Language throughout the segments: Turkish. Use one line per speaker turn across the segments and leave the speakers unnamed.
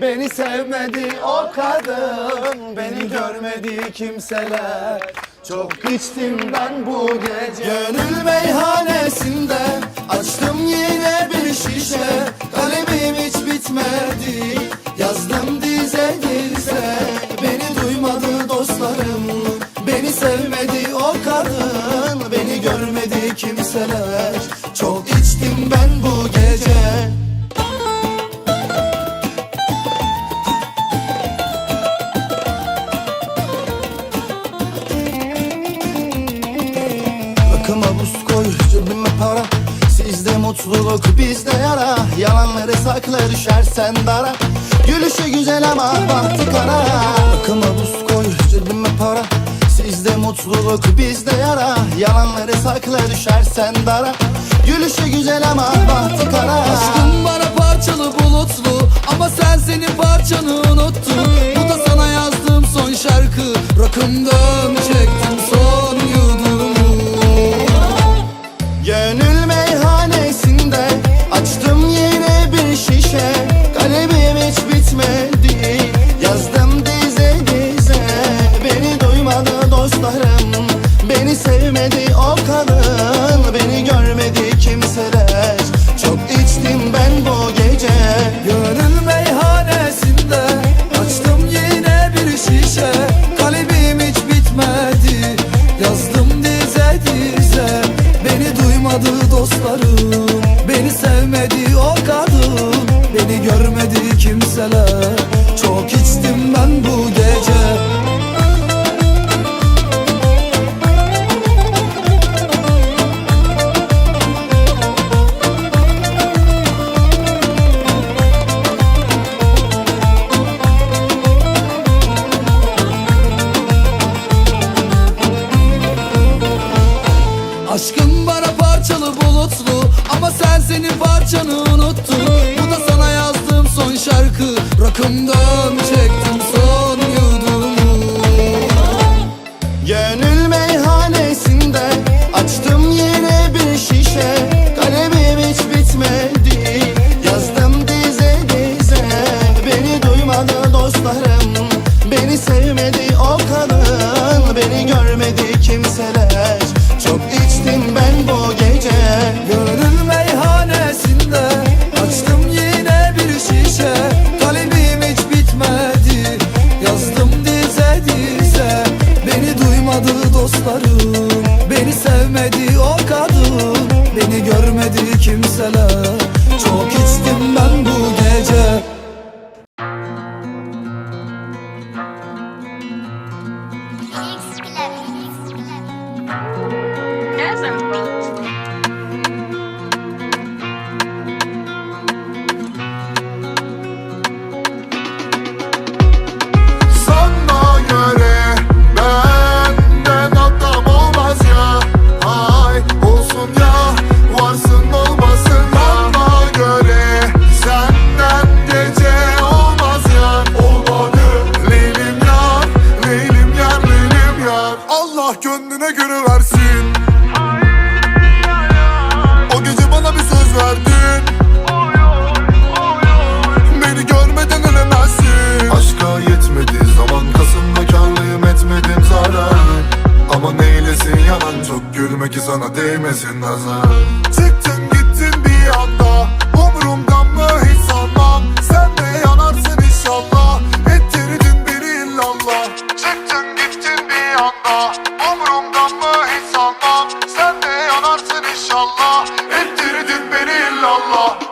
Beni sevmedi o kadın Beni görmedi kimseler. Çok içtim ben bu gece mutluluk bizde yara Yalanları sakla düşersen dara. Gülüşü güzel ama bahtı kara. Akıma buz koy cebime para. Sizde mutluluk bizde yara Yalanları sakla düşersen dara. Gülüşü güzel ama dostlarım. Beni sevmedi o kadın Beni görmedi kimseler çok içtim ben bu gece.
Gönül meyhanesinde Açtım yine bir şişe. Kalbim hiç bitmedi Yazdım dize dize. Beni duymadı dostlarım Beni sevmedi o kadın. Beni görmedi kimseler parçalı bulutlu. Ama sen senin parçanı unuttun. Bu da sana yazdığım son şarkı. Rakımdan çektim son yudumu
Gönül meyhanesinde açtım yine bir şişe. Kalemim hiç bitmedi. Yazdım dize dize. Beni duymadı dostlarım. Beni sevmedi o kadın. Beni görmedi kimseler
değmesin nazar. Çıktın gittin bir anda Umurumdan mı hiç sanmam Sen de yanarsın inşallah Ettirdin beni illallah. Çıktın gittin bir anda Umurumdan mı hiç sanmam Sen de yanarsın inşallah Ettirdin beni illallah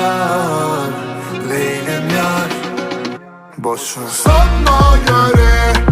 yar Leylim yar. Boş ver. Sana göre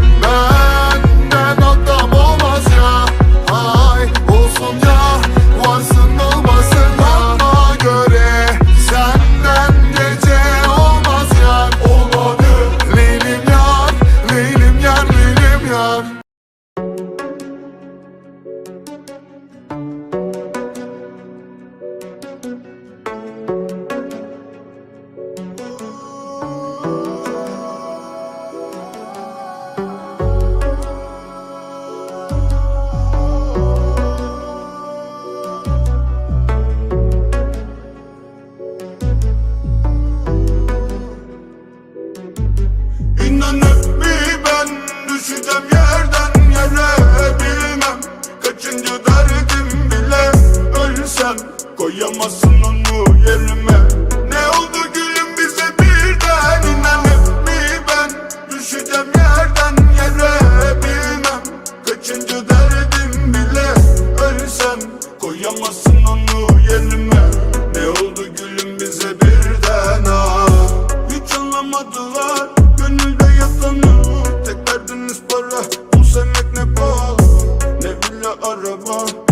Ne villa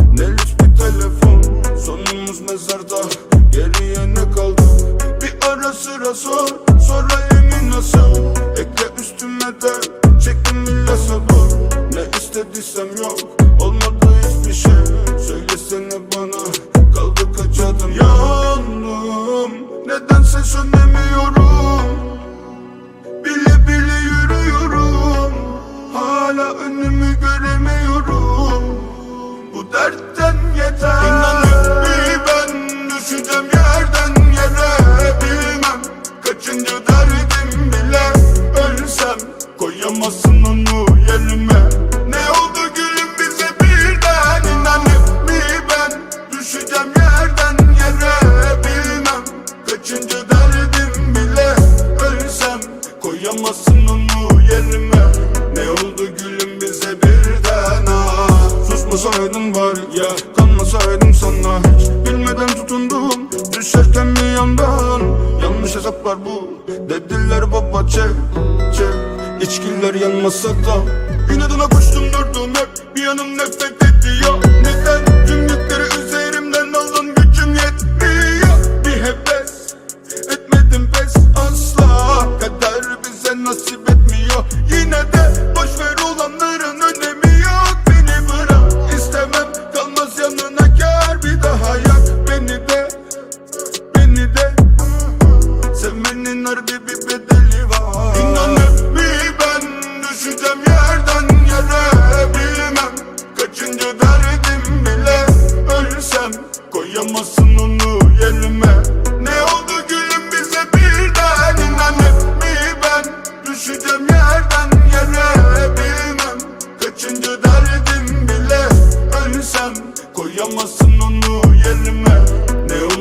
Yanmasa da İnadına koştum durdum hep. Bir yanım nefret ediyor. Neden? Tüm yükleri üzerimden aldın gücüm yetmiyor. Bir heves Etmedim pes. Asla Kader bize nasip etmiyor. Yine de boş ver olanların önemi yok. Beni bırak istemem. Kalmaz yanına kar Bir daha yak. Beni de Beni de. Sevmenin harbi bir koyamazsın onu yerime. Ne